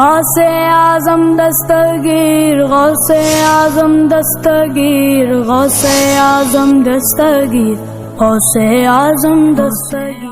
غوث اعظم دستگیر غوث اعظم دستگیر غوث اعظم دستگیر غوث اعظم دستگیر۔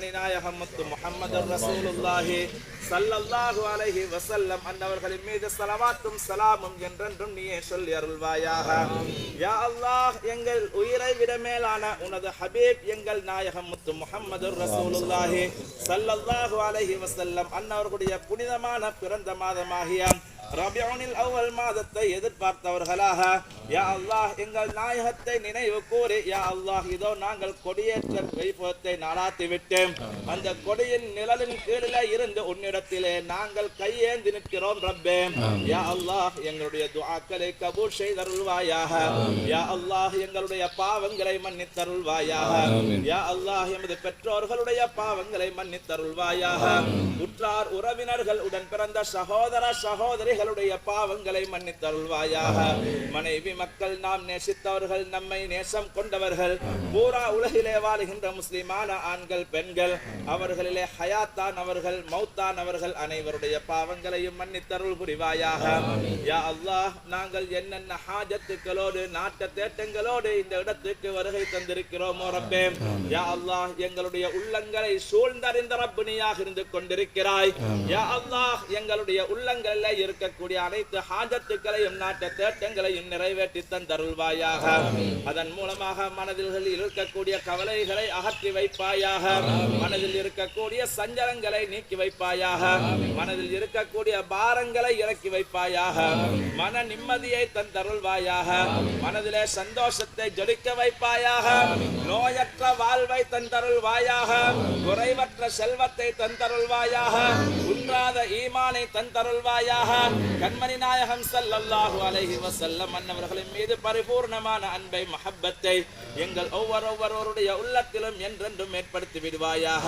மேலான கண்மணி முத்து முஹம்மது ரசூலுல்லாஹி சல்லல்லாஹு அலைஹி வசல்லம் அன்னவர்களின் மீது சலவாத்தும் சலாமும் என்றென்றும் நீயே சொல்லி அருள்வாயாக. யா அல்லாஹ் எங்கள் உயிரை விட மேலான உனது ஹபீப் எங்கள் நாயகம் முத்து முஹம்மது ரசூலுல்லாஹி சல்லல்லாஹு அலைஹி வசல்லம் அன்னவர்களுடைய புனிதமான பிறந்த மாதமாகிய ரபியுனில் அவ்வல் மாதத்தை எதிர்பார்த்தவர்களாக யா அல்லாஹ் எங்கள் நாயகத்தை நினைவு கூறி. யா அல்லாஹ் இதோ நாங்கள் கொடியேற்ற வைபவத்தை நடாத்தி விட்டோம் அந்த கொடியின் நிழலின் கீழிலே இருந்து உன்னிடத்திலே நாங்கள் கையேந்தி நிற்கிறோம் ரப்பே. யா அல்லாஹ் எங்களுடைய துஆக்களை கபூல் செய்தருள்வாயாக. யா அல்லாஹ் எங்களுடைய பாவங்களை மன்னித்தருள்வாயாக. யா அல்லாஹ் எமது பெற்றோர்களுடைய பாவங்களை மன்னித்தருள்வாயாக. உற்றார் உறவினர்கள் உடன் பிறந்த சகோதர எங்களுடைய பாவங்களை மன்னித்தருள்வாயாக. மனைவி மக்கள் நாம் நேசித்தவர்கள் நம்மை நேசம் கொண்டவர்கள். பூரா உலகிலே வாழுகின்ற முஸ்லிமான ஆண்கள் பெண்கள் அவர்களிலே ஹயாத்தானவர்கள் மௌத்தானவர்கள் அனைவருடைய பாவங்களையும் மன்னித்தருள் புரிவாயாக. யா அல்லாஹ் நாங்கள் என்னென்ன ஹாஜத்துக்களோடு நாட்ட தேட்டங்களோடு இந்த இடத்துக்கு வருகை தந்திருக்கிறோமோ ரப்பே. யா அல்லாஹ் எங்களுடைய உள்ளங்களை சூழ்ந்தறிந்த ரப்பினியாக இருந்து கொண்டிருக்கிறாய். யா அல்லாஹ் எங்களுடைய உள்ளங்களில் இருக்கக்கூடிய அனைத்து ஹாஜத்துக்களையும் நாட்ட தேட்டங்களையும் நிறைவேற்றி தந்தருள்வாயாக. அதன் மூலமாக மனதில் இருக்கக்கூடிய கவலைகளை அகற்றி வைப்பாயாக. மனதில் இருக்கக்கூடிய சஞ்சலங்களை நீக்கி வைப்பாயாக. மனதில் இருக்கக்கூடிய பாரங்களை இறக்கி வைப்பாயாக. மன நிம்மதியை தந்தருள்வாயாக. மனதிலே சந்தோஷத்தை ஜொலிக்க வைப்பாயாக. நோயற்ற வாழ்வை தந்தருள்வாயாக. குறைவற்ற செல்வத்தை தந்தருள்வாயாக. குன்றாத ஈமானை தந்தருள்வாயாக. கண்மணி நாயகம் ஸல்லல்லாஹு அலைஹி வஸல்லம் அன்னவர்களின் மீது பரிபூர்ணமான அன்பை மஹப்பத்தை எங்கள் ஒவ்வொருவருடைய உள்ளத்திலும் என்றென்றும் ஏற்படுத்தி விடுவாயாக.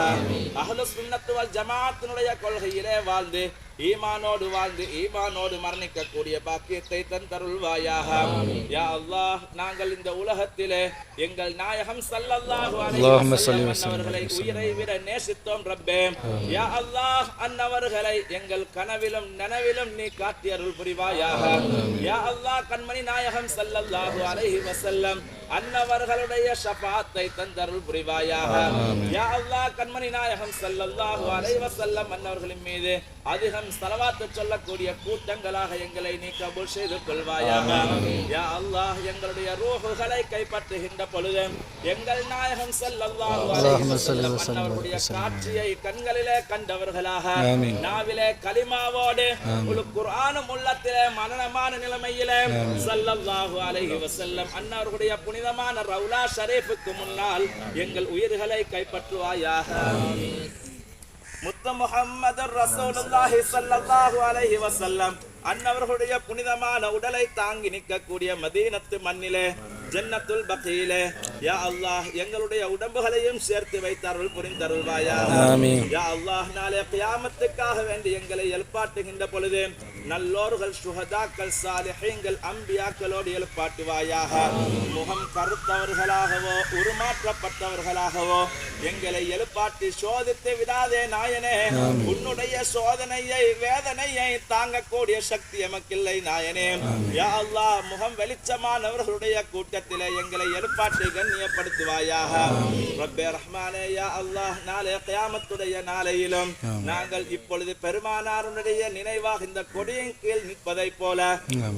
அஹ்லு சுன்னத்து வல் ஜமாத்தினுடைய கொள்கையிலே வாழ்ந்து ஈமானோடு வாழ்ந்து ஈமானோடு மரணிக்கக்கூடிய பாக்கியத்தை தந்தருள்வாயாக. யா அல்லாஹ் நாங்கள் இந்த உலகத்திலே எங்கள் நாயகம் வஸல்லம் அன்னவர்களை உயிரை விட நேசித்தோம் ரப்பே. யா அல்லாஹ் அன்னவர்களை எங்கள் கனவிலும் நனவிலும் நீ காட்டி அருள் புரிவாயாக யா அல்லாஹ் கண்மணி நாயகம் ஸல்லல்லாஹு அலைஹி வஸல்லம் அன்னவர்களுடைய ஷஃபாத்தை தந்தருள் புரிவாயாக. யா அல்லாஹ் கண்மணி நாயகம் ஸல்லல்லாஹு அலைஹி வஸல்லம் அன்னவர்களின் மீது அதிகம் ஸலவாத்து சொல்லக்கூடிய கூட்டங்களாக எங்களை நீ கபூல் செய்து கொள்வாயாக. யா அல்லாஹ் எங்களுடைய ரூஹுகளை கைப்பற்றுகின்ற பொழுது எங்கள் நாயகம் அன்னவர்களுடைய காட்சியை கண்களிலே கண்டவர்களாக நாவிலே கலிமாவோடு முழு குர்ஆனும் உள்ளத்திலே மரணமான நிலைமையிலே ஸல்லல்லாஹு அலைஹி வஸல்லம் அன்னாருடைய புனிதமான ரவுலா ஷரீஃபுக்கு முன்னால் எங்கள் உயிர்களை கைப்பற்றுவாயாக. முத்த முஹம்மது ரசூலுல்லாஹி ஸல்லல்லாஹு அலைஹி வஸல்லம். அன்னவர்களுடைய புனிதமான உடலை தாங்கி நிற்கக்கூடிய மதீனத்து மண்ணிலே ஜன்னத்துல் பகீலே யா அல்லாஹ் எங்களுடைய உடம்புகளையும் சேர்த்து வைத்தருள் புரிந்தருள்வாயாக. ஆமீன். யா அல்லாஹ் நாளை கியாமத்துக்காக வேண்டி எங்களை எழுப்பாட்டுகின்ற பொழுது நல்லோர்கள் சுஹதாக்கள் சாலிஹீங்கள் அம்பியாக்களோடு எழுப்பாட்டுவாயாக. முகம் கருத்தவர்களாகவோ உருமாற்றப்பட்டவர்களாகவோ எங்களை எழுப்பாட்டி சோதித்து விடாதே நாயனே. உன்னுடைய சோதனையை வேதனையை தாங்கக்கூடிய சக்தி எமக்கில்லை நாயனே. யா அல்லாஹ் முகம் வெளிச்சமானவர்களுடைய கூட்டத்திலே எங்களை எழுப்பாட்டி கண்ணியப்படுத்துவாயாக. ரப்பே ரஹ்மானே யா அல்லாஹ் நாளை கியாமத்துடைய நாளையிலும் நாங்கள் இப்பொழுது பெருமானாருடைய நினைவாக இந்த கொடியின் கீழ் நிற்பதை போல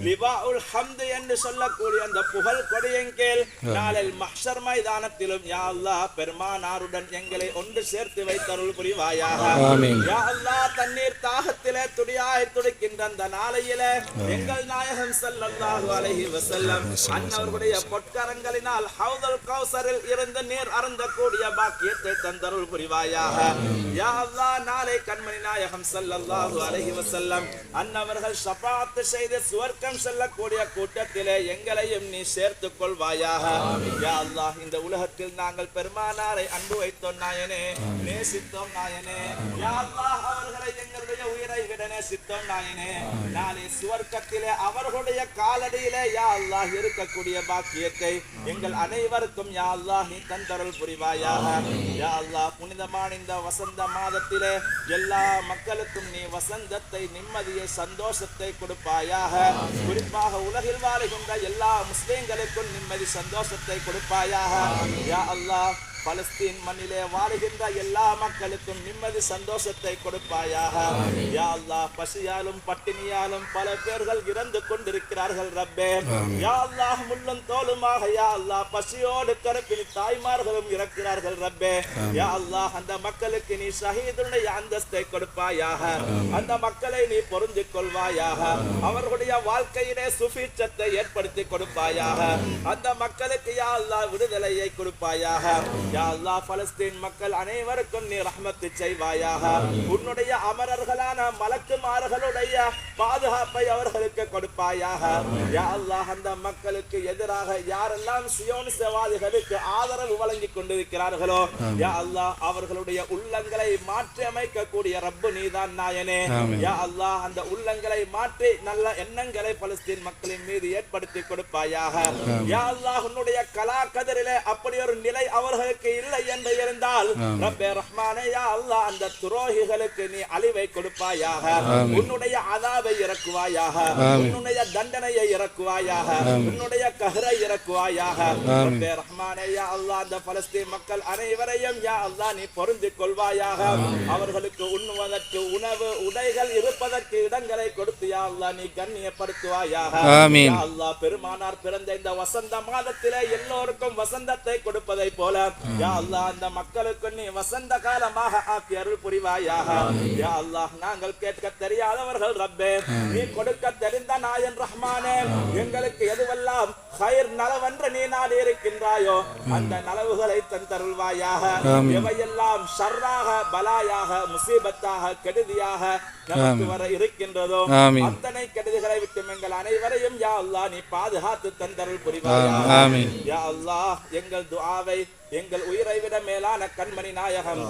லிவாஉல் ஹம்து என்று சொல்லக்கூடிய அந்த புகழ் கொடியின் கீழ் நாளை மஹ்ஷர் மைதானத்திலும் யா அல்லாஹ் பெருமானாருடன் எங்களை ஒன்று சேர்த்து வைத்தருள் புரிவாயாக. யா அல்லாஹ் தண்ணீர் தாகத்திலே துடியாய் துடிக்கின்ற அந்த நாளையிலே எங்கள் நாயகம் ஸல்லல்லாஹு அலைஹி வஸல்லம் அன்னவர்களுடைய பொற்கரங்களினால் ஹவுதல் கௌசரில் இருந்து நீர் அருந்தக்கூடிய பாக்கியத்தை தந்தருள் புரிவாயாக. யா அல்லாஹ் நாளை கண்மணி நாயகம் ஸல்லல்லாஹு அலைஹி வஸல்லம் அன்னவர்கள் ஷஃபாத் செய்து சுவர்க்கம் செல்லக்கூடிய கூட்டத்திலே எங்களையும் நீ சேர்த்துக் கொள்வாயாக. அல்லாஹ் இந்த உலகத்தில் நாங்கள் பெருமானாரை அன்பு வைத்தோம் நாயனே நேசித்தோம் நாயனே. யா அல்லாஹ் அவர்களை எங்களுடைய அவர்களுடைய உயிரை விட நேசித்தோம் நாயனே. நாளை சுவர்க்கத்திலே அவர்களுடைய காலடியிலே யா அல்லாஹ் இருக்கக்கூடிய பாக்கியத்தை எங்கள் அனைவருக்கும் யா அல்லாஹ் நீ தந்தருள் புரிவாயாக. யா அல்லாஹ் புனிதமான இந்த வசந்த மாதத்திலே எல்லா மக்களுக்கும் நீ வசந்தத்தை நிம்மதியை சந்தோஷத்தை கொடுப்பாயாக. குறிப்பாக உலகில் வாழுகின்ற எல்லா முஸ்லிம்களுக்கும் நிம்மதி சந்தோஷத்தை கொடுப்பாயாக. யா அல்லாஹ் பலஸ்தீன் மண்ணிலே வாழுகின்ற எல்லா மக்களுக்கும் நிம்மதி சந்தோஷத்தை கொடுப்பாயாக. யா அல்லாஹ் பசியாலும் பட்டினியாலும் பல பேர்கள் இறந்து கொண்டிருக்கிறார்கள் ரப்பே. யா அல்லாஹ் முள்ளும் தோலுமாக யா அல்லாஹ் பசியோடு கருப்பினி தாய்மார்களும் இறக்கிறார்கள் ரப்பே. யா அல்லாஹ் அந்த மக்களுக்கு நீ ஷஹீதுடைய அந்தஸ்தை கொடுப்பாயாக. அந்த மக்களை நீ பொருந்திக் கொள்வாயாக. அவர்களுடைய வாழ்க்கையிலே சுபீட்சத்தை ஏற்படுத்தி கொடுப்பாயாக. அந்த மக்களுக்கு யா அல்லாஹ் விடுதலையை கொடுப்பாயாக. யா அல்லாஹ் பலஸ்தீன் மக்கள் அனைவருக்கும் நீ ரஹ்மத்து செய்வாயாக. உன்னுடைய அமரர்களான மலக்குமார்களுடைய பாதுகாப்பை அவர்களுக்கு கொடுப்பாயாக. யா அல்லாஹ் அந்த மக்களுக்கு எதிராக யாரெல்லாம் சியோனிசவாதிகளுக்கு ஆதரவு வழங்கி கொண்டிருக்கிறார்களோ யா அல்லாஹ் அவர்களுடைய உள்ளங்களை மாற்றி அமைக்கக்கூடிய ரப்பு நீதான் நாயனே. யா அல்லாஹ் அந்த உள்ளங்களை மாற்றி நல்ல எண்ணங்களை பலஸ்தீன் மக்களின் மீது ஏற்படுத்தி கொடுப்பாயாக. யா அல்லாஹ் உன்னுடைய கலா கதிரிலே அப்படி ஒரு நிலை அவர்களுக்கு இல்லை என்று இருந்தால் ரப்பே ரஹ்மானே யா அல்லாஹ் அந்த துரோகிகளுக்கு நீ அழிவை கொடுப்பாயாக. உன்னுடைய அதாபை இறக்குவாயாக. உன்னுடைய தண்டனையை இறக்குவாயாக. உன்னுடைய கஹரை இறக்குவாயாக. ரப்பே ரஹ்மானே யா அல்லாஹ் அந்த பலஸ்தீன் மக்கள் அனைவரையும் யா அல்லாஹ் நீ பொருந்திக் கொள்வாயாக. அவர்களுக்கு உண்ணுவதற்கு உணவு உடைகள் இருப்பதற்கு இடங்களை கொடுத்து யா அல்லாஹ் நீ கண்ணியப்படுத்துவாயாக. அல்லாஹ் பெருமானார் பிறந்த இந்த வசந்த மாதத்திலே எல்லோருக்கும் வசந்தத்தை கொடுப்பதை போல யா அல்லாஹ் அந்த மக்களுக்கு நீ வசந்த காலமாக ஆக்கி அருள் புரிவாயாக. யா அல்லாஹ் நாங்கள் கேட்க தெரியாதவர்கள் ரப்பே. நீ கொடுக்க தெரிந்த நாயன் ரஹ்மானே. எங்களுக்கு எதுவெல்லாம் ஹைர் நலவென்று நீ நாடி இருக்கின்றாயோ அந்த நலவுகளை தந்தருள்வாயாக. எவையெல்லாம் ஷர்ராக பலாயாக முசீபத்தாக கெடுதியாக நமக்கு வர இருக்கின்றதோ. அத்தனை கெடுதிகளை விட்டு எங்கள் அனைவரையும் யா அல்லாஹ் நீ பாதுகாத்து தந்தருள் புரிவாயாக. யா அல்லாஹ் எங்கள் துஆவை எங்கள் உயிரை விட மேலான கண்மணி நாயகம்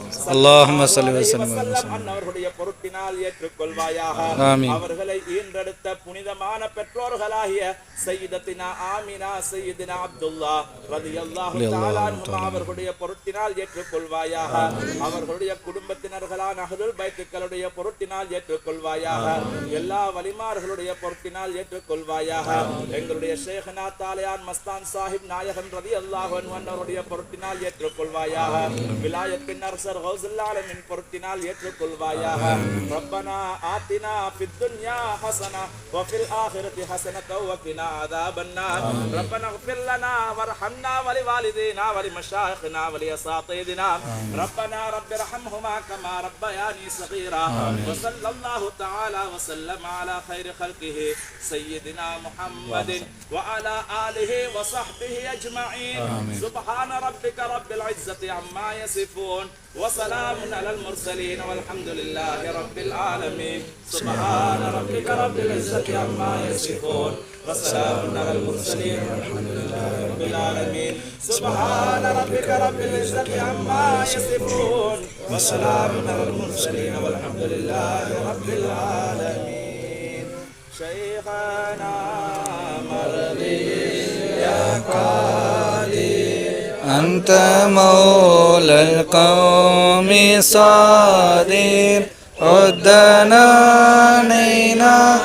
அன்னவர்களுடைய பொருட்டினால் ஏற்றுக்கொள்வாயாக. ஆமீன். அவர்களை ஈன்றெடுத்த புனிதமான பெற்றோர்களாகிய சையதத்தினா ஆமினா சையதினா அப்துல்லா தஆலா அன்ஹுமா அவர்களுடைய பொருட்டினால் ஏற்றுக்கொள்வாயாக. அவர்களுடைய குடும்பத்தினர்களான அஹ்லுல் பைத்துக்களுடைய பொருட்டினால் ஏற்றுக்கொள்வாயாக. எல்லா வலிமார்களுடைய பொருட்டினால் ஏற்றுக்கொள்வாயாக. எங்களுடைய ஷேഖனா தாலியான் மஸ்தான் சாஹிப் நாயகன் ரலியல்லாஹு அன்ஹு அன்னவருடைய பொருட்டினால் பொருத்தினால் ஏற்றுக்கொள்வாயாக விலாயத்தின் அரசர் ஹவுசுல்லாலமின் பொருத்தினால் ஏற்றுக்கொள்வாயாக ரப்பனா ஆத்தினா பித்துன்யா ஹசனா வஃபில் ஆஹிரதி ஹசனத்தோ வஃபினா அதாபன்னா ரப்பனா ஃபில்லனா வர்ஹம்னா வலி வாலிதீனா வலி மஷாயினா வலி அசாத்தீதினா ربنا رب ارحمهما كما ربياني صغيرا وصلى الله تعالى وسلم على خير خلقه سيدنا محمد وعلى آله وصحبه أجمعين سبحان ربك رب العزة عما يصفون وسلام على المرسلين والحمد لله رب العالمين. سبحان ربك رب العزة عما يصفون وسلام على المرسلين والحمد لله رب العالمين. سبحان ربك رب العزة عما يصفون وسلام على المرسلين والحمد لله رب العالمين. شيخنا مرضي أنت مولى القوم صادر عدنا نينا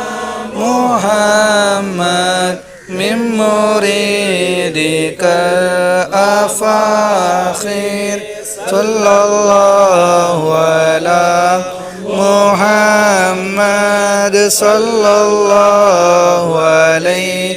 محمد من مريدك أفاخر صلى الله على محمد صلى الله عليه